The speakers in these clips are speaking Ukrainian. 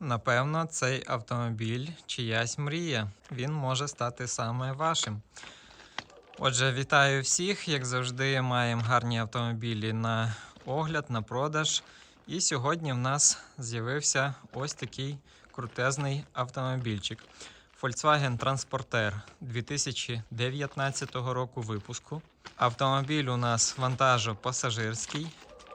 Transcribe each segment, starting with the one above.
Напевно, цей автомобіль чиясь мрія. Він може стати саме вашим. Отже, вітаю всіх. Як завжди, маємо гарні автомобілі на огляд, на продаж. І сьогодні в нас з'явився ось такий крутезний автомобільчик. Volkswagen Transporter 2019 року випуску. Автомобіль у нас вантажо-пасажирський,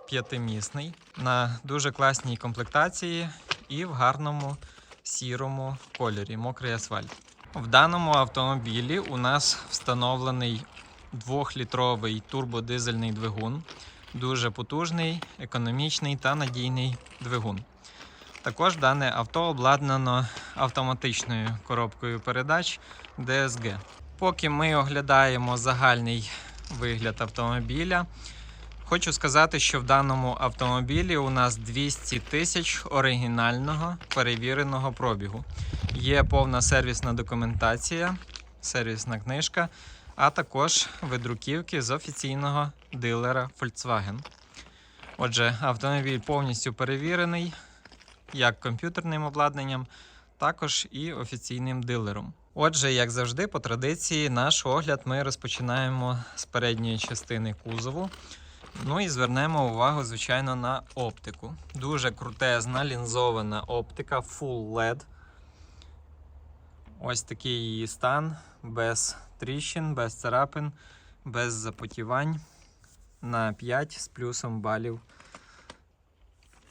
п'ятимісний, на дуже класній комплектації і в гарному сірому кольорі, мокрий асфальт. В даному автомобілі у нас встановлений 2-літровий турбодизельний двигун, дуже потужний, економічний та надійний двигун. Також дане авто обладнано автоматичною коробкою передач DSG. Поки ми оглядаємо загальний вигляд автомобіля, хочу сказати, що в даному автомобілі у нас 200 тисяч оригінального перевіреного пробігу. Є повна сервісна документація, сервісна книжка, а також видруківки з офіційного дилера Volkswagen. Отже, автомобіль повністю перевірений як комп'ютерним обладнанням, також і офіційним дилером. Отже, як завжди, по традиції, наш огляд ми розпочинаємо з передньої частини кузову. Ну і звернемо увагу, звичайно, на оптику. Дуже крутезна лінзована оптика Full LED. Ось такий її стан, без тріщин, без царапин, без запотівань. На 5 з плюсом балів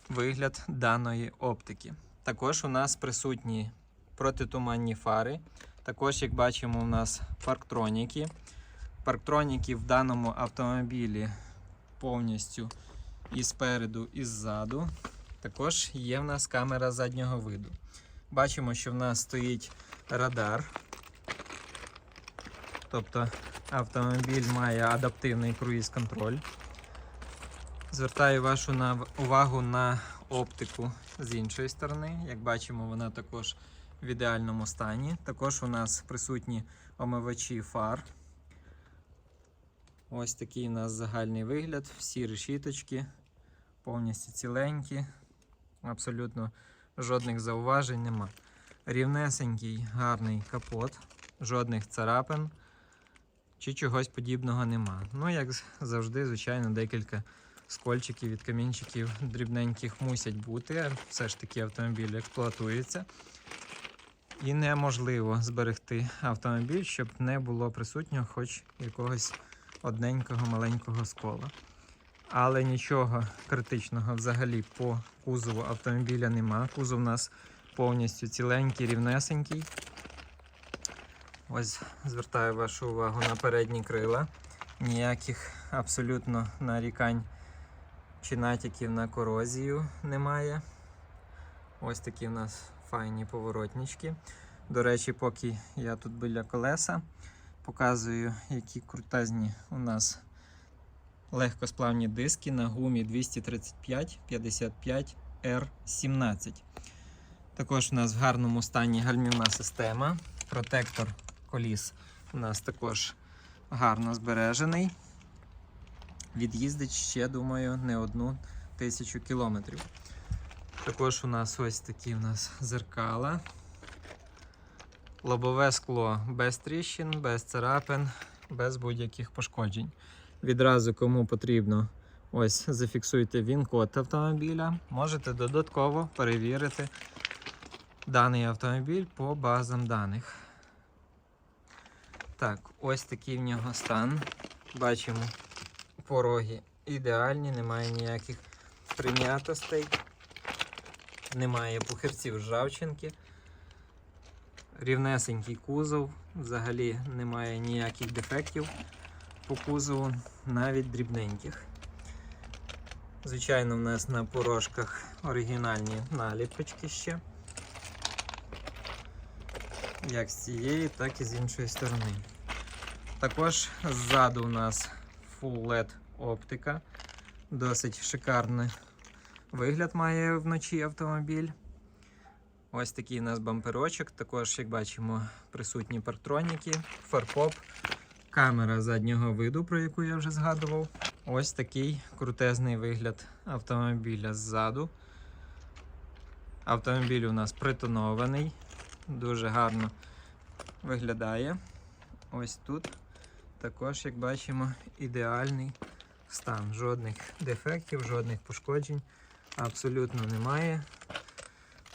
вигляд даної оптики. Також у нас присутні протитуманні фари. Також, як бачимо, у нас парктроніки. Парктроніки в даному автомобілі повністю і спереду, і ззаду. Також є в нас камера заднього виду. Бачимо, що в нас стоїть радар. Тобто автомобіль має адаптивний круїз-контроль. Звертаю вашу увагу на оптику з іншої сторони. Як бачимо, вона також в ідеальному стані. Також у нас присутні омивачі фар. Ось такий у нас загальний вигляд. Всі решіточки повністю ціленькі. Абсолютно жодних зауважень нема. Рівнесенький гарний капот, жодних царапин чи чогось подібного нема. Ну, як завжди, звичайно, декілька скольчиків від камінчиків дрібненьких мусять бути. Все ж таки автомобіль експлуатується. І неможливо зберегти автомобіль, щоб не було присутнього хоч якогось одненького маленького скола. Але нічого критичного взагалі по кузову автомобіля нема. Кузов у нас повністю ціленький, рівнесенький. Ось звертаю вашу увагу на передні крила. Ніяких абсолютно нарікань чи натяків на корозію немає. Ось такі в нас файні поворотнички. До речі, поки я тут біля колеса, показую, які крутезні у нас легкосплавні диски на гумі 235 55 R17. Також у нас в гарному стані гальмівна система. Протектор коліс у нас також гарно збережений. Від'їздить ще, думаю, не одну тисячу кілометрів. Також у нас ось такі у нас зеркала. Лобове скло без тріщин, без царапин, без будь-яких пошкоджень. Відразу кому потрібно, ось зафіксуйте він-код автомобіля. Можете додатково перевірити даний автомобіль по базам даних. Так, ось такий в нього стан. Бачимо, пороги ідеальні, немає ніяких прим'ятостей, немає пухирців ржавчинки. Рівнесенький кузов, взагалі немає ніяких дефектів по кузову, навіть дрібненьких. Звичайно, в нас на порожках оригінальні наліпочки ще. Як з цієї, так і з іншої сторони. Також ззаду у нас Full LED оптика. Досить шикарний вигляд має вночі автомобіль. Ось такий у нас бамперочок. Також, як бачимо, присутні партроніки, фаркоп, камера заднього виду, про яку я вже згадував. Ось такий крутезний вигляд автомобіля ззаду. Автомобіль у нас притонований, дуже гарно виглядає. Ось тут також, як бачимо, ідеальний стан. Жодних дефектів, жодних пошкоджень абсолютно немає.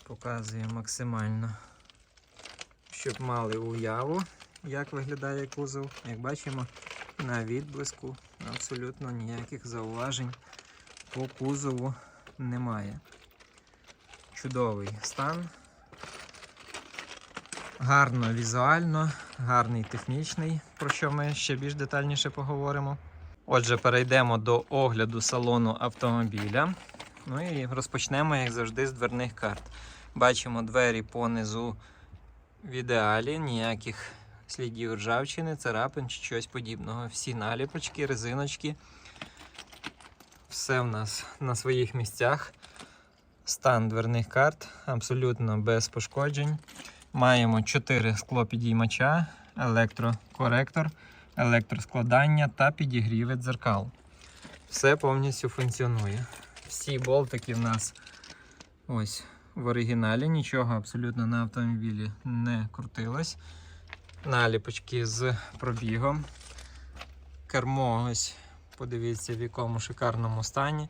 Показує максимально, щоб мали уяву, як виглядає кузов. Як бачимо, на відблиску абсолютно ніяких зауважень по кузову немає. Чудовий стан. Гарно візуально, гарний технічний, про що ми ще більш детальніше поговоримо. Отже, перейдемо до огляду салону автомобіля. Ну і розпочнемо, як завжди, з дверних карт. Бачимо двері понизу в ідеалі, ніяких слідів ржавчини, царапин чи чогось подібного. Всі наліпочки, резиночки. Все в нас на своїх місцях. Стан дверних карт абсолютно без пошкоджень. Маємо 4 склопідіймача, електрокоректор, електроскладання та підігріви дзеркал. Все повністю функціонує. Всі болтики в нас ось в оригіналі, нічого абсолютно на автомобілі не крутилось. Наліпочки з пробігом. Кермо ось, подивіться, в якому шикарному стані,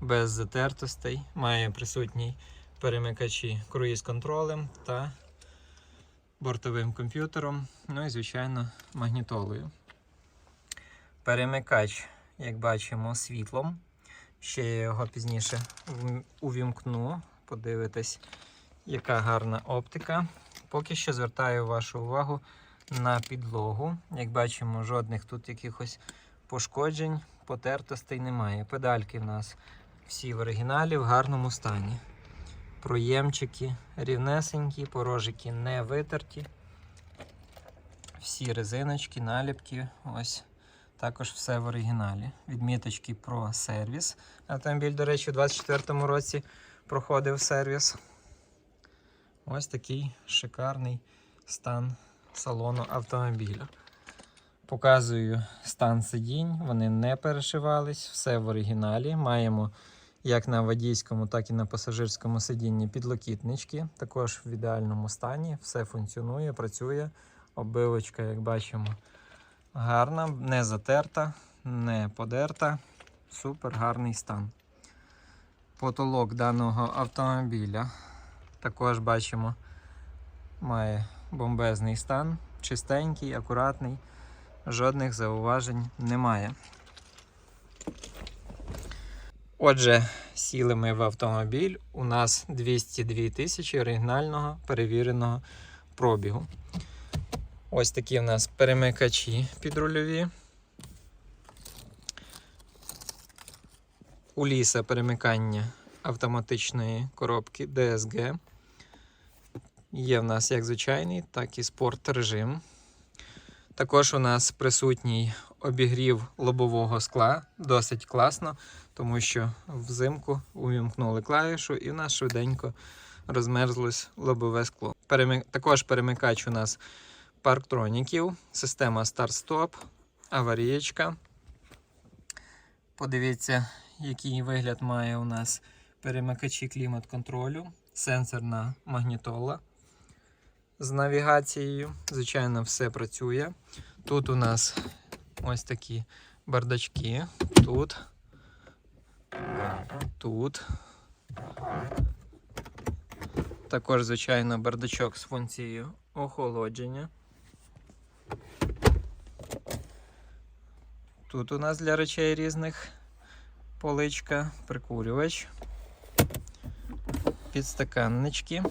без затертостей. Має присутній перемикачі круїз контролем та бортовим комп'ютером. Ну і, звичайно, магнітолою. Перемикач, як бачимо, світлом. Ще я його пізніше увімкну. Подивитись, яка гарна оптика. Поки що звертаю вашу увагу на підлогу. Як бачимо, жодних тут якихось пошкоджень, потертостей немає. Педальки в нас всі в оригіналі в гарному стані. Проємчики рівнесенькі, порожики не витерті. Всі резиночки, наліпки, ось також все в оригіналі. Відміточки про сервіс. Автомобіль, до речі, у 2024 році проходив сервіс. Ось такий шикарний стан салону автомобіля. Показую стан сидінь, вони не перешивались, все в оригіналі. Маємо як на водійському, так і на пасажирському сидінні підлокітнички. Також в ідеальному стані, все функціонує, працює. Оббивочка, як бачимо, гарна, не затерта, не подерта. Супер гарний стан. Потолок даного автомобіля також бачимо, має бомбезний стан, чистенький, акуратний, жодних зауважень немає. Отже, сіли ми в автомобіль. У нас 202 тисячі оригінального перевіреного пробігу. Ось такі в нас перемикачі підрульові. У ліса перемикання автоматичної коробки DSG. Є в нас як звичайний, так і спорт режим. Також у нас присутній обігрів лобового скла. Досить класно, тому що взимку увімкнули клавішу і в нас швиденько розмерзлось лобове скло. Також перемикач у нас парктроніків, система старт-стоп, аварієчка. Подивіться, який вигляд має у нас перемикачі клімат-контролю, сенсорна магнітола з навігацією. Звичайно, все працює. Тут у нас ось такі бардачки. Тут. Тут. Також, звичайно, бардачок з функцією охолодження. Тут у нас для речей різних поличка, прикурювач, підстаканнички.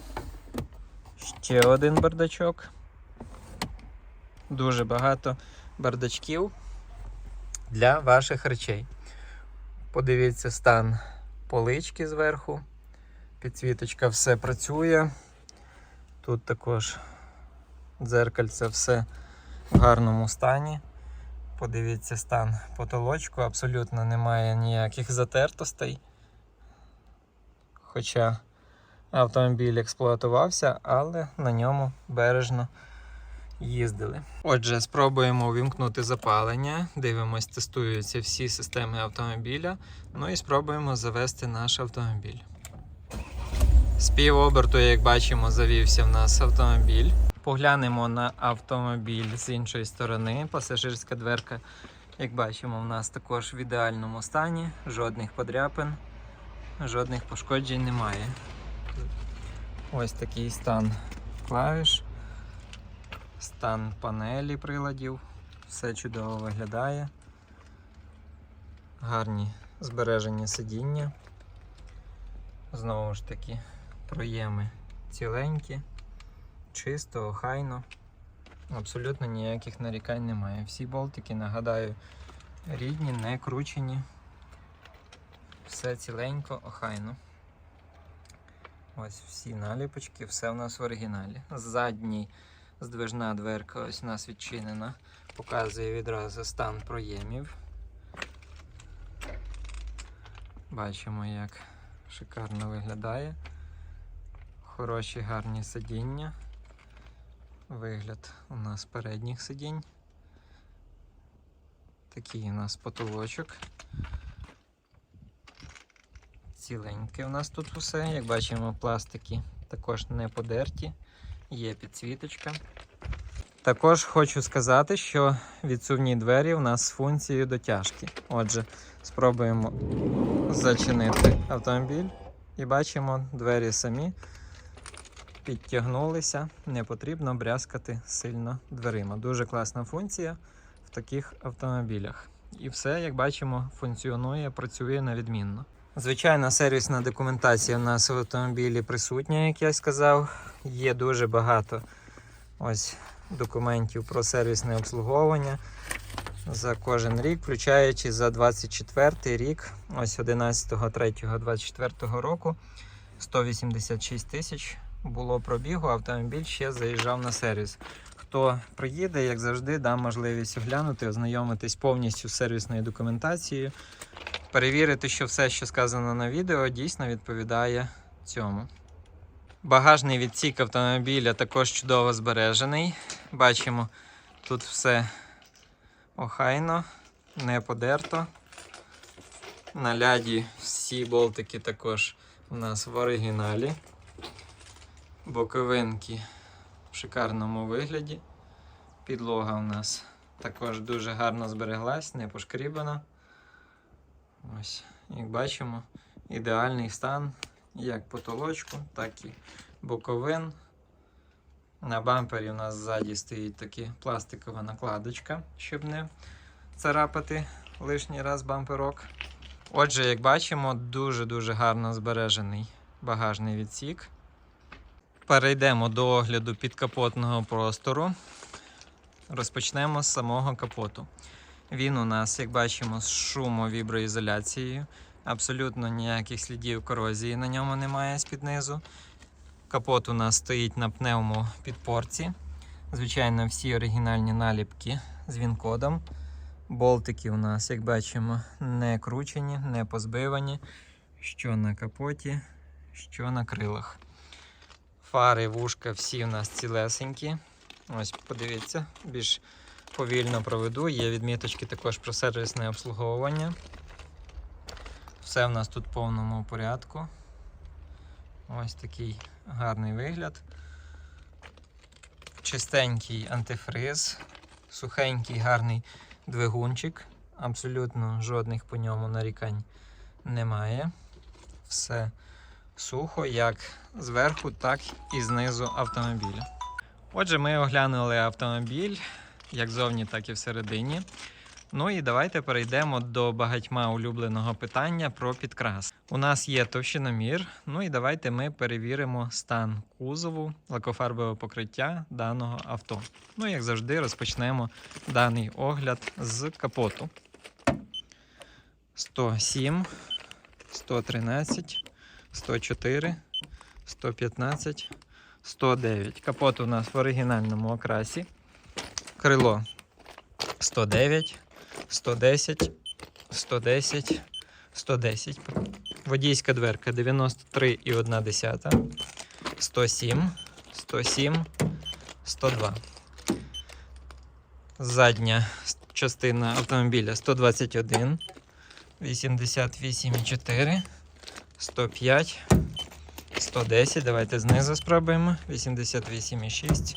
Ще один бардачок. Дуже багато бардачків для ваших речей. Подивіться стан полички зверху. Підсвіточка все працює. Тут також дзеркальце все в гарному стані. Подивіться стан потолочку, абсолютно немає ніяких затертостей. Хоча автомобіль експлуатувався, але на ньому бережно їздили. Отже, спробуємо увімкнути запалення. Дивимось, тестуються всі системи автомобіля. Ну і спробуємо завести наш автомобіль. З півоберту, як бачимо, завівся в нас автомобіль. Поглянемо на автомобіль з іншої сторони. Пасажирська дверка, як бачимо, в нас також в ідеальному стані, жодних подряпин, жодних пошкоджень немає. Ось такий стан клавіш, стан панелі приладів. Все чудово виглядає. Гарні збережені сидіння. Знову ж таки, проєми ціленькі, чисто, охайно. Абсолютно ніяких нарікань немає. Всі болтики, нагадаю, рідні, не кручені. Все ціленько, охайно. Ось всі наліпочки, все в нас в оригіналі. Задній здвижна дверка ось у нас відчинена. Показує відразу стан проємів. Бачимо, як шикарно виглядає. Хороші гарні сидіння. Вигляд у нас передніх сидінь. Такий у нас потолочок. Ціленьке у нас тут усе. Як бачимо, пластики також не подерті, є підсвіточка. Також хочу сказати, що відсувні двері у нас з функцією дотяжки. Отже, спробуємо зачинити автомобіль і бачимо, двері самі підтягнулися, не потрібно брязкати сильно дверима. Дуже класна функція в таких автомобілях. І все, як бачимо, функціонує, працює на. Звичайна сервісна документація в нас в автомобілі присутня, як я сказав. Є дуже багато ось документів про сервісне обслуговування за кожен рік, включаючи за 24 рік, ось 11.03.24 року, 186 тисяч було пробігу, автомобіль ще заїжджав на сервіс. Хто приїде, як завжди, дам можливість оглянути, ознайомитись повністю з сервісною документацією, перевірити, що все, що сказано на відео, дійсно відповідає цьому. Багажний відсік автомобіля також чудово збережений. Бачимо, тут все охайно, не подерто. На ляді всі болтики також у нас в оригіналі. Боковинки в шикарному вигляді. Підлога у нас також дуже гарно збереглась, не пошкрібана. Ось, як бачимо, ідеальний стан як потолочку, так і боковин. На бампері у нас ззаді стоїть така пластикова накладочка, щоб не царапати лишній раз бамперок. Отже, як бачимо, дуже-дуже гарно збережений багажний відсік. Перейдемо до огляду підкапотного простору. Розпочнемо з самого капоту. Він у нас, як бачимо, з шумовіброізоляцією. Абсолютно ніяких слідів корозії на ньому немає з-під низу. Капот у нас стоїть на пневмопідпорці. Звичайно, всі оригінальні наліпки з він-кодом. Болтики у нас, як бачимо, не кручені, не позбивані. Що на капоті, що на крилах. Фари, вушка, всі у нас цілесенькі. Ось, подивіться, більш повільно проведу. Є відміточки також про сервісне обслуговування. Все в нас тут в повному порядку. Ось такий гарний вигляд. Чистенький антифриз, сухенький гарний двигунчик. Абсолютно жодних по ньому нарікань немає. Все сухо, як зверху, так і знизу автомобіля. Отже, ми оглянули автомобіль як зовні, так і всередині. Ну і давайте перейдемо до багатьма улюбленого питання про підкрас. У нас є товщиномір. Ну і давайте ми перевіримо стан кузову лакофарбового покриття даного авто. Ну, як завжди, розпочнемо даний огляд з капоту. 107, 113, 104, 115, 109. Капот у нас в оригінальному окрасі. Крило 109. 110, 110, 110. Водійська дверка 93,1, 107, 107, 102. Задня частина автомобіля 121, 88,4, 105, 110, давайте знизу спробуємо. 88,6.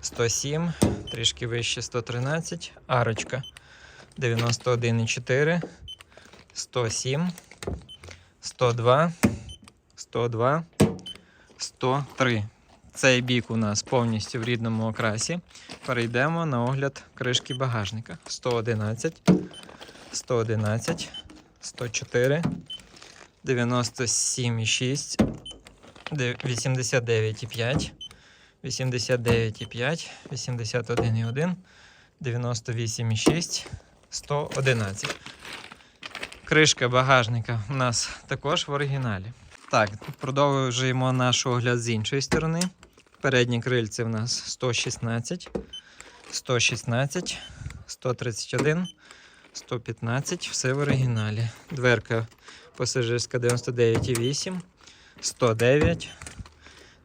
107, трішки вище 113. Арочка 91,4. 107. 102. 102. 103. Цей бік у нас повністю в рідному окрасі. Перейдемо на огляд кришки багажника. 111, 111, 104, 97,6, де- 89,5, 89,5, 81,1, 98,6, 111. Кришка багажника у нас також в оригіналі. Так, продовжуємо наш огляд з іншої сторони. Передні крильці в нас 116, 116, 131, 115, все в оригіналі. Дверка пасажирська 99,8, 109,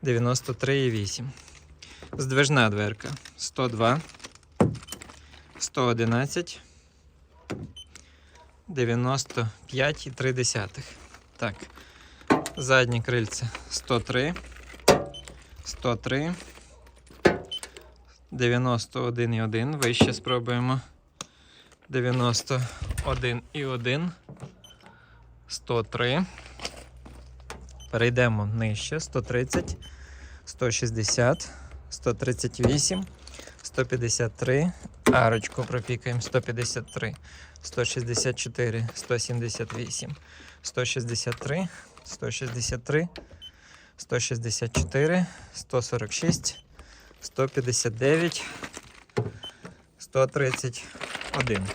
93,8. Здвижна дверка 102, 111, 95,3. Так. Заднє крильце 103, 103, 91,1. Вище спробуємо. 91,1, 103. Перейдемо нижче. 130, 160, 138, 153. Арочку пропікаємо 153, 164, 178, 163, 163, 164, 146, 159, 131.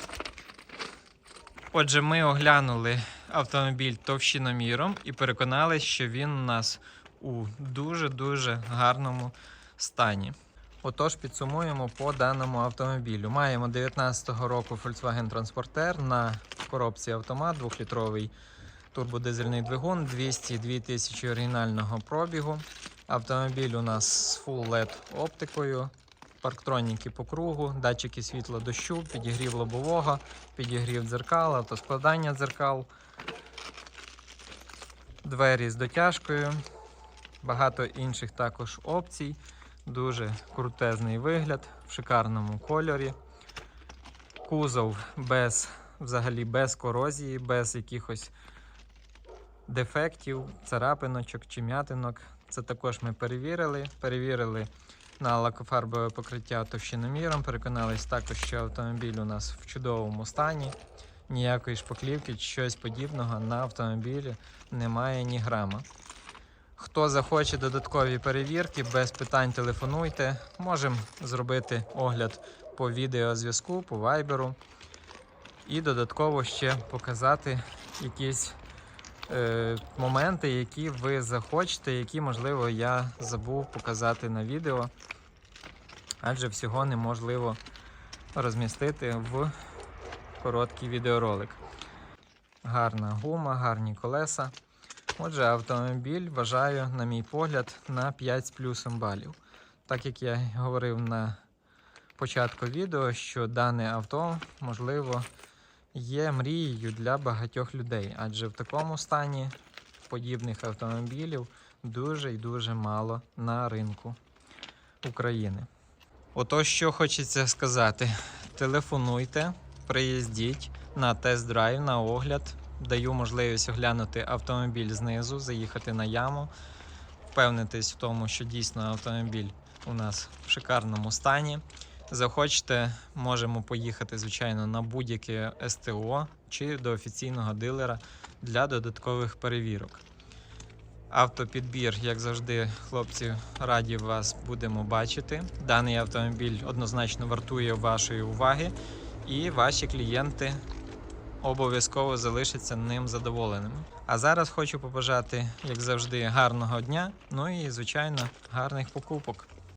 Отже, ми оглянули автомобіль товщиноміром і переконалися, що він у нас у дуже-дуже гарному стані. Отож, підсумуємо по даному автомобілю. Маємо 19-го року Volkswagen Transporter на коробці автомат 2-літровий турбодизельний двигун, 202 тисячі оригінального пробігу. Автомобіль у нас з Full LED оптикою, парктроніки по кругу, датчики світла дощу, підігрів лобового, підігрів дзеркал, автоскладання дзеркал, двері з дотяжкою, багато інших також опцій. Дуже крутезний вигляд в шикарному кольорі. Кузов без, взагалі без корозії, без якихось дефектів, царапиночок чи м'ятинок. Це також ми перевірили. Перевірили на лакофарбове покриття товщиноміром. Переконались також, що автомобіль у нас в чудовому стані. Ніякої шпаклівки щось подібного на автомобілі немає ні грама. Хто захоче додаткові перевірки, без питань телефонуйте. Можемо зробити огляд по відеозв'язку, по вайберу. І додатково ще показати якісь е, моменти, які ви захочете, які, можливо, я забув показати на відео. Адже всього неможливо розмістити в короткий відеоролик. Гарна гума, гарні колеса. Отже, автомобіль вважаю, на мій погляд, на 5 з плюсом балів. Так як я говорив на початку відео, що дане авто, можливо, є мрією для багатьох людей, адже в такому стані подібних автомобілів дуже і дуже мало на ринку України. Ото що хочеться сказати: телефонуйте, приїздіть на тест-драйв, на огляд. Даю можливість оглянути автомобіль знизу, заїхати на яму, впевнитись в тому, що дійсно автомобіль у нас в шикарному стані. Захочете, можемо поїхати, звичайно, на будь-яке СТО чи до офіційного дилера для додаткових перевірок. Автопідбір, як завжди, хлопці, раді вас будемо бачити. Даний автомобіль однозначно вартує вашої уваги, і ваші клієнти обов'язково залишаться ним задоволеними. А зараз хочу побажати, як завжди, гарного дня, ну і, звичайно, гарних покупок.